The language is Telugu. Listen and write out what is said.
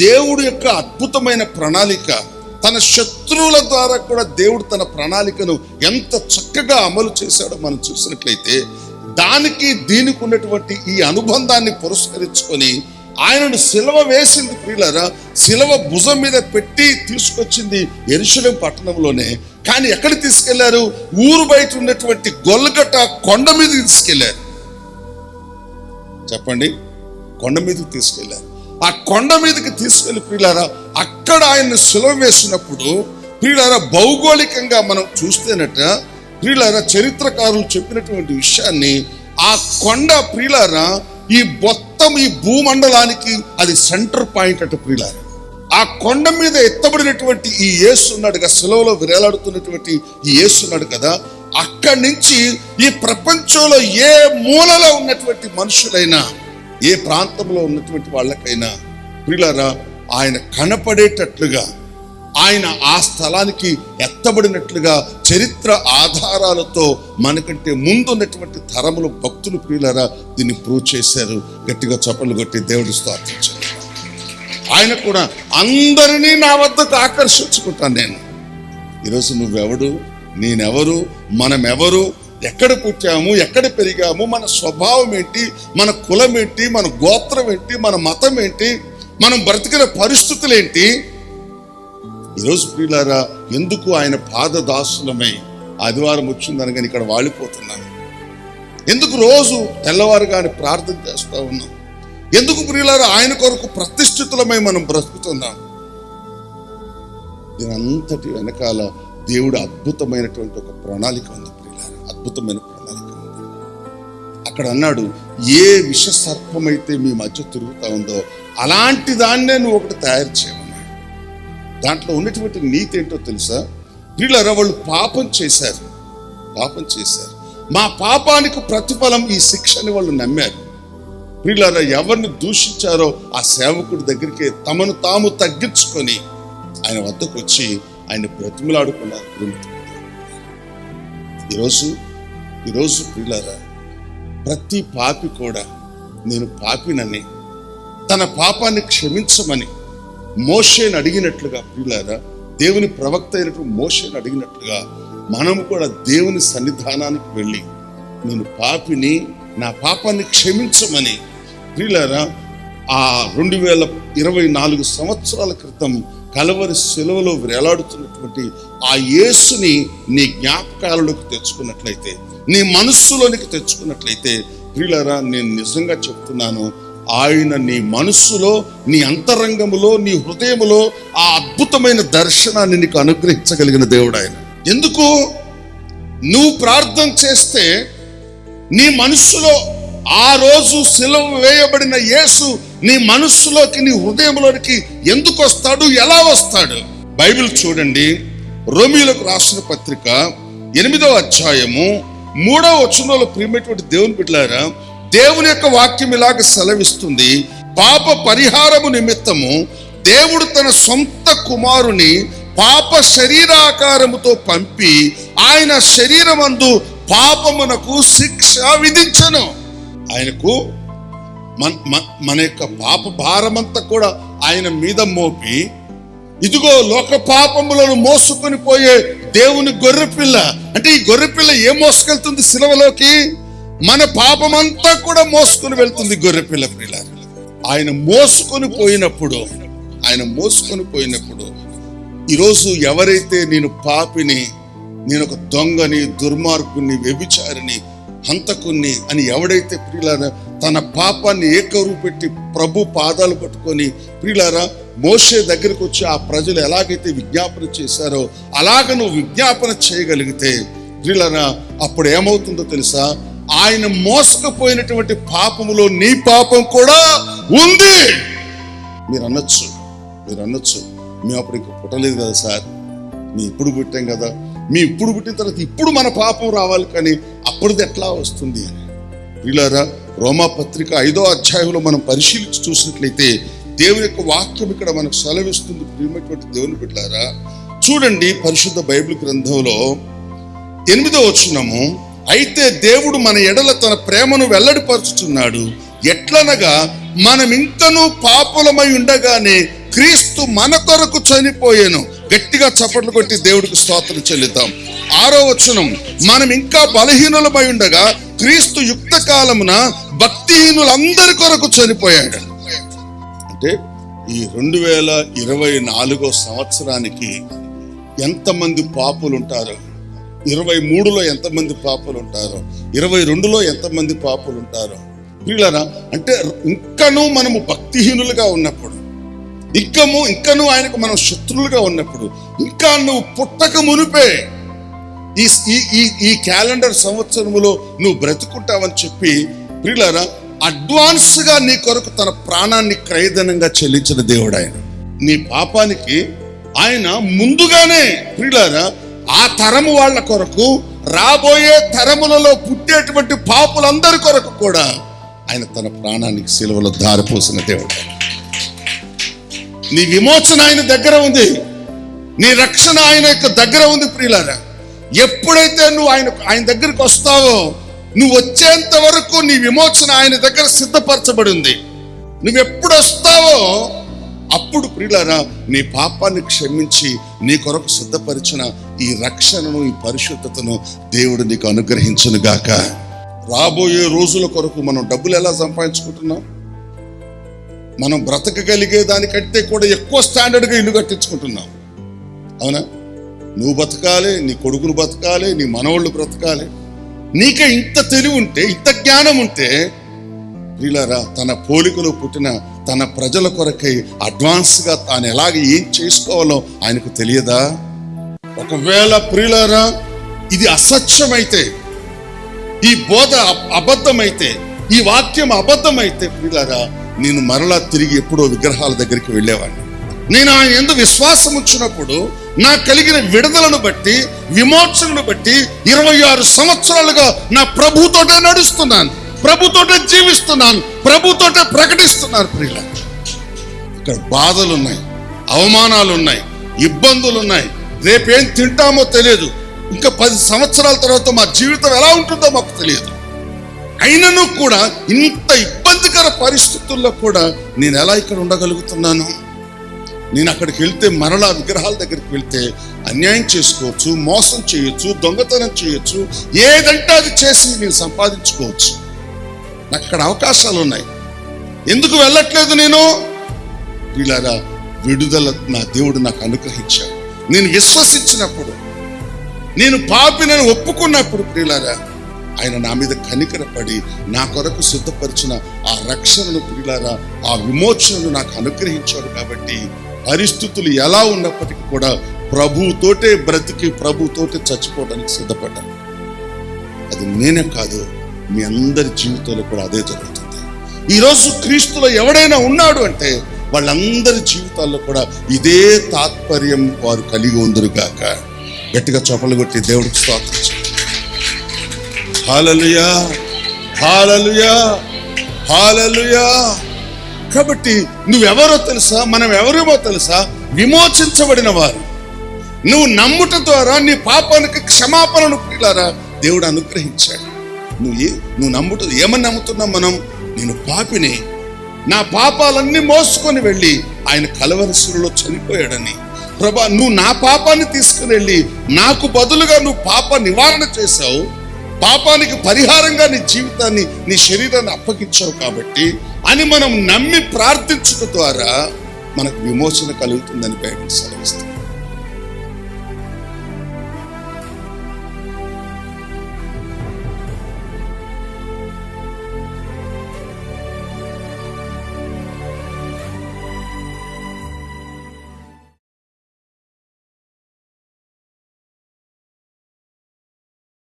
దేవుడు యొక్క అద్భుతమైన ప్రణాళిక. తన శత్రువుల ద్వారా కూడా దేవుడు తన ప్రణాళికను ఎంత చక్కగా అమలు చేశాడో మనం చూసినట్లయితే దానికి దీనికి ఉన్నటువంటి ఈ అనుబంధాన్ని పురస్కరించుకొని ఆయనను సిలవ వేసింది ప్రియులరా సిలవ భుజం మీద పెట్టి తీసుకొచ్చింది ఎరుశలేం పట్టణంలోనే. కానీ ఎక్కడ తీసుకెళ్ళారు? ఊరు బయట ఉన్నటువంటి గొల్లగట్ట కొండ మీద తీసుకెళ్ళారు. చెప్పండి కొండ మీదకి తీసుకెళ్ళారు. ఆ కొండ మీదకి తీసుకెళ్ళి ప్రియులారా అక్కడ ఆయన్ని సులభ వేసినప్పుడు ప్రియులారా భౌగోళికంగా మనం చూస్తేనట ప్రియులారా చరిత్రకారులు చెప్పినటువంటి విషయాన్ని ఆ కొండ ప్రియులారా ఈ మొత్తం ఈ భూమండలానికి అది సెంటర్ పాయింట్ అట ప్రియులారా. ఆ కొండ మీద ఎత్తబడినటువంటి ఈ యేసు ఉన్నాడు కదా సెలవులో విరేలాడుతున్నటువంటి ఈ యేసు ఉన్నాడు కదా అక్కడి నుంచి ఈ ప్రపంచంలో ఏ మూలలో ఉన్నటువంటి మనుషులైనా ఏ ప్రాంతంలో ఉన్నటువంటి వాళ్ళకైనా ప్రియులారా ఆయన కనపడేటట్లుగా ఆయన ఆ స్థలానికి ఎత్తబడినట్లుగా చరిత్ర ఆధారాలతో మనకంటే ముందు ఉన్నటువంటి తరములు భక్తులు ప్రియులారా దీన్ని ప్రూవ్ చేశారు. గట్టిగా చప్పలు కొట్టి దేవుడు స్థాపించారు ఆయన కూడా అందరినీ నా వద్దకు ఆకర్షించుకుంటాను నేను. ఈరోజు నువ్వెవడు? నేనెవరు? మనమెవరు? ఎక్కడ పుట్టాము ఎక్కడ పెరిగాము మన స్వభావం ఏంటి మన కులం ఏంటి మన గోత్రం ఏంటి మన మతం ఏంటి మనం బ్రతికిన పరిస్థితులు ఏంటి? ఈరోజు ప్రియులారా ఎందుకు ఆయన పాదదాసులమై ఆదివారం వచ్చిందనగాని ఇక్కడ వాడిపోతున్నాను ఎందుకు రోజు తెల్లవారుగాని ప్రార్థన చేస్తూ ఉన్నాం? ఎందుకు ప్రియులారా ఆయన కొరకు ప్రతిష్ఠితులమై మనం బ్రతుకుతున్నాం? దీనంతటి వెనకాల దేవుడు అద్భుతమైనటువంటి ఒక ప్రణాళిక ఉంది. అద్భుతమైన ప్రణాళిక ఉంది. అక్కడ అన్నాడు ఏ విష సర్పమైతే మీ మధ్య తిరుగుతా ఉందో అలాంటి దాన్నే నువ్వు ఒకటి తయారు చేయమన్నాడు. దాంట్లో ఉన్నటువంటి నీతి ఏంటో తెలుసా? ప్రియులారా వాళ్ళు పాపం చేశారు. పాపం చేశారు. మా పాపానికి ప్రతిఫలం ఈ శిక్షని వాళ్ళు నమ్మారు. ప్రియులారా ఎవరిని దూషించారో ఆ సేవకుడి దగ్గరికి తమను తాము తగ్గించుకొని ఆయన వద్దకు వచ్చి ఆయన బ్రతిమలాడుకున్నారు ఈరోజు ఈరోజు ప్రియులారా ప్రతి పాపి కూడా నేను పాపినని తన పాపాన్ని క్షమించమని మోషేని అడిగినట్లుగా ప్రియులారా దేవుని ప్రవక్త అయినటువంటి మోషేని అడిగినట్లుగా మనము కూడా దేవుని సన్నిధానానికి వెళ్ళి నేను పాపిని నా పాపాన్ని క్షమించమని ప్రియులారా ఆ రెండు వేల ఇరవై నాలుగు సంవత్సరాల క్రితం కలవరి సెలవులో వేలాడుతున్నటువంటి ఆ యేసుని నీ జ్ఞాపకాలలోకి తెచ్చుకున్నట్లయితే నీ మనస్సులోనికి తెచ్చుకున్నట్లయితే ప్రియులరా నేను నిజంగా చెప్తున్నాను ఆయన నీ మనస్సులో నీ అంతరంగములో నీ హృదయములో ఆ అద్భుతమైన దర్శనాన్ని నీకు అనుగ్రహించగలిగిన దేవుడు ఆయన. ఎందుకు? నువ్వు ప్రార్థన చేస్తే నీ మనస్సులో ఆ రోజు శిలం వేయబడిన యేసు నీ మనస్సులోకి నీ హృదయంలోనికి ఎందుకు వస్తాడు? ఎలా వస్తాడు? బైబిల్ చూడండి. రోమిలకు రాసిన పత్రిక ఎనిమిదవ అధ్యాయము మూడవ వచనంలో ప్రియమైనటువంటి దేవుని బిడ్డలారా దేవుని యొక్క వాక్యం ఇలాగ సెలవిస్తుంది. పాప పరిహారము నిమిత్తము దేవుడు తన సొంత కుమారుని పాప శరీరాకారముతో పంపి ఆయన శరీరమందు పాపమునకు శిక్ష విధించను. ఆయనకు మన మన- యొక్క పాప భారమంతా కూడా ఆయన మీద మోపి ఇదిగో లోక పాపములను మోసుకొని పోయే దేవుని గొర్రెపిల్ల. అంటే ఈ గొర్రెపిల్ల ఏం మోసుకెళ్తుంది సిలవలోకి? మన పాపమంతా కూడా మోసుకొని వెళ్తుంది గొర్రెపిల్ల పిల్ల. ఆయన మోసుకొని పోయినప్పుడు ఆయన మోసుకొని పోయినప్పుడు ఈరోజు ఎవరైతే నేను పాపిని నేను ఒక దొంగని దుర్మార్గుని వ్యభిచారిని హంతకుణ్ణి అని ఎవడైతే ప్రియులారా తన పాపాన్ని ఏకరువు పెట్టి ప్రభు పాదాలు పట్టుకొని ప్రియులారా మోసే దగ్గరికి వచ్చి ఆ ప్రజలు ఎలాగైతే విజ్ఞాపన చేశారో అలాగ నువ్వు విజ్ఞాపన చేయగలిగితే ప్రియులారా అప్పుడు ఏమవుతుందో తెలుసా? ఆయన మోసకపోయినటువంటి పాపములో నీ పాపం కూడా ఉంది. మీరు అనొచ్చు మీరు అనొచ్చు మేము అప్పుడు ఇంకా పుట్టలేదు కదా సార్. మీ ఇప్పుడు పుట్టాం కదా. మీ ఇప్పుడు పుట్టిన తర్వాత ఇప్పుడు మన పాపం రావాలి కానీ అప్పుడుది ఎట్లా వస్తుంది? అని వీళ్ళారా రోమా పత్రిక ఐదో అధ్యాయంలో మనం పరిశీలించి చూసినట్లయితే దేవుని యొక్క వాక్యం ఇక్కడ మనకు సెలవిస్తుంది. ప్రియమైనటువంటి దేవుని బిడ్డారా చూడండి పరిశుద్ధ బైబిల్ గ్రంథంలో ఎనిమిదో వచ్చినము అయితే దేవుడు మన ఎడల తన ప్రేమను వెల్లడిపరుచుతున్నాడు ఎట్లనగా మనం ఇంకనూ పాపులమై ఉండగానే క్రీస్తు మన కొరకు చనిపోయాను. గట్టిగా చప్పట్లు కొట్టి దేవుడికి స్తోత్రం చెల్లిద్దాం. ఆరో వచనం మనం ఇంకా బలహీనులమై ఉండగా క్రీస్తు యుక్త కాలమున భక్తిహీనులందరి కొరకు చనిపోయాడు. అంటే ఈ రెండు వేల ఇరవై నాలుగో సంవత్సరానికి ఎంతమంది పాపులు ఉంటారు ఇరవై మూడులో ఎంతమంది పాపులు ఉంటారో ఇరవై రెండులో ఎంతమంది పాపులు ఉంటారో వీళ్ళరా అంటే ఇంకనూ మనము భక్తిహీనులుగా ఉన్నప్పుడు ఇంకము ఇంకను ఆయనకు మనం శత్రువులుగా ఉన్నప్పుడు ఇంకా నువ్వు పుట్టక మునిపే. ఈ ఈ ఈ క్యాలెండర్ సంవత్సరములో నువ్వు బ్రతుకుంటావని చెప్పి ప్రియులారా అడ్వాన్స్గా నీ కొరకు తన ప్రాణాన్ని క్రయధనంగా చెల్లించిన దేవుడు ఆయన. నీ పాపానికి ఆయన ముందుగానే ప్రియులారా ఆ తరము వాళ్ళ కొరకు రాబోయే తరములలో పుట్టేటువంటి పాపులందరి కొరకు కూడా ఆయన తన ప్రాణానికి సిలువలో దారిపోసిన దేవుడు. నీ విమోచన ఆయన దగ్గర ఉంది. నీ రక్షణ ఆయన యొక్క దగ్గర ఉంది ప్రియులారా. ఎప్పుడైతే నువ్వు ఆయన ఆయన దగ్గరికి వస్తావో నువ్వు వచ్చేంత వరకు నీ విమోచన ఆయన దగ్గర సిద్ధపరచబడి ఉంది నువ్వు ఎప్పుడు వస్తావో అప్పుడు ప్రియులారా నీ పాపాన్ని క్షమించి నీ కొరకు సిద్ధపరిచిన ఈ రక్షణను ఈ పరిశుద్ధతను దేవుడు నీకు అనుగ్రహించును గాక రాబోయే రోజుల కొరకు మనం డబ్బులు ఎలా సంపాదించుకుంటున్నాం? మనం బ్రతకగలిగే దానికంటే కూడా ఎక్కువ స్టాండర్డ్గా ఇల్లు కట్టించుకుంటున్నాం. అవునా? నువ్వు బతకాలి నీ కొడుకులు బతకాలి నీ మనవాళ్ళు బ్రతకాలి. నీకే ఇంత తెలివి ఉంటే ఇంత జ్ఞానం ఉంటే ప్రిలరా తన పోలికలో పుట్టిన తన ప్రజల కొరకై అడ్వాన్స్గా తాను ఎలాగ ఏం చేసుకోవాలో ఆయనకు తెలియదా? ఒకవేళ ప్రియులారా ఇది అసత్యమైతే ఈ బోధ అబద్ధమైతే ఈ వాక్యం అబద్ధమైతే ప్రియులారా నేను మరలా తిరిగి ఎప్పుడో విగ్రహాల దగ్గరికి వెళ్ళేవాడిని. నేను ఆయన ఎందు విశ్వాసం వచ్చినప్పుడు నాకు కలిగిన విడుదలను బట్టి విమోచనను బట్టి ఇరవై ఆరు సంవత్సరాలుగా నా ప్రభుతోటే నడుస్తున్నాను. ప్రభుతోటే జీవిస్తున్నాను. ప్రభుతోటే ప్రకటిస్తున్నాను ప్రియుల. ఇక్కడ బాధలు ఉన్నాయి అవమానాలు ఉన్నాయి ఇబ్బందులు ఉన్నాయి రేపేం తింటామో తెలియదు. ఇంకా పది సంవత్సరాల తర్వాత మా జీవితం ఎలా ఉంటుందో మాకు తెలియదు. అయినను కూడా ఇంత ఇబ్బందికర పరిస్థితుల్లో కూడా నేను ఎలా ఇక్కడ ఉండగలుగుతున్నాను? నేను అక్కడికి వెళ్తే మరలా విగ్రహాల దగ్గరికి వెళ్తే అన్యాయం చేసుకోవచ్చు మోసం చేయొచ్చు దొంగతనం చేయొచ్చు ఏదంటే అది చేసి నేను సంపాదించుకోవచ్చు. నాకు అక్కడ అవకాశాలు ఉన్నాయి. ఎందుకు వెళ్ళట్లేదు నేను? వీళ్ళారా విడుదల నా దేవుడు నాకు అనుగ్రహించాడు. నేను విశ్వసించినప్పుడు నేను పాపినని ఒప్పుకున్నప్పుడు ప్రియులారా ఆయన నా మీద కనికరపడి నా కొరకు సిద్ధపరిచిన ఆ రక్షణను పిల్లారా ఆ విమోచనను నాకు అనుగ్రహించాడు కాబట్టి పరిస్థితులు ఎలా ఉన్నప్పటికీ కూడా ప్రభుతోటే బ్రతికి ప్రభుతోటే చచ్చిపోవడానికి సిద్ధపడ్డాను. అది నేనే కాదు మీ అందరి జీవితంలో కూడా అదే జరుగుతుంది. ఈరోజు క్రీస్తులో ఎవడైనా ఉన్నాడు అంటే వాళ్ళందరి జీవితాల్లో కూడా ఇదే తాత్పర్యం వారు కలిగి ఉందరుగాక. గట్టిగా చొప్పలు కొట్టి దేవుడికి స్తోత్రం హాలలుయా హాలలుయా హాలలుయా. కాబట్టి నువ్వెవరో తెలుసా? మనం ఎవరేమో తెలుసా? విమోచించబడిన వారు. నువ్వు నమ్ముట ద్వారా నీ పాపానికి క్షమాపణను పిల్లారా దేవుడు అనుగ్రహించాడు. నువ్వు ఏ నువ్వు నమ్ముట ఏమని నమ్ముతున్నావు మనం? నేను పాపిని. నా పాపాలన్నీ మోసుకొని వెళ్ళి ఆయన కలవరసులో చనిపోయాడని. ప్రభా నువ్వు నా పాపాన్ని తీసుకుని వెళ్ళి నాకు బదులుగా నువ్వు పాప నివారణ చేశావు. పాపానికి పరిహారంగా నీ జీవితాన్ని నీ శరీరాన్ని అప్పగించావు కాబట్టి అని మనం నమ్మి ప్రార్థించడం ద్వారా మనకు విమోచన కలుగుతుందని బైబిల్ సెలవిస్తుంది.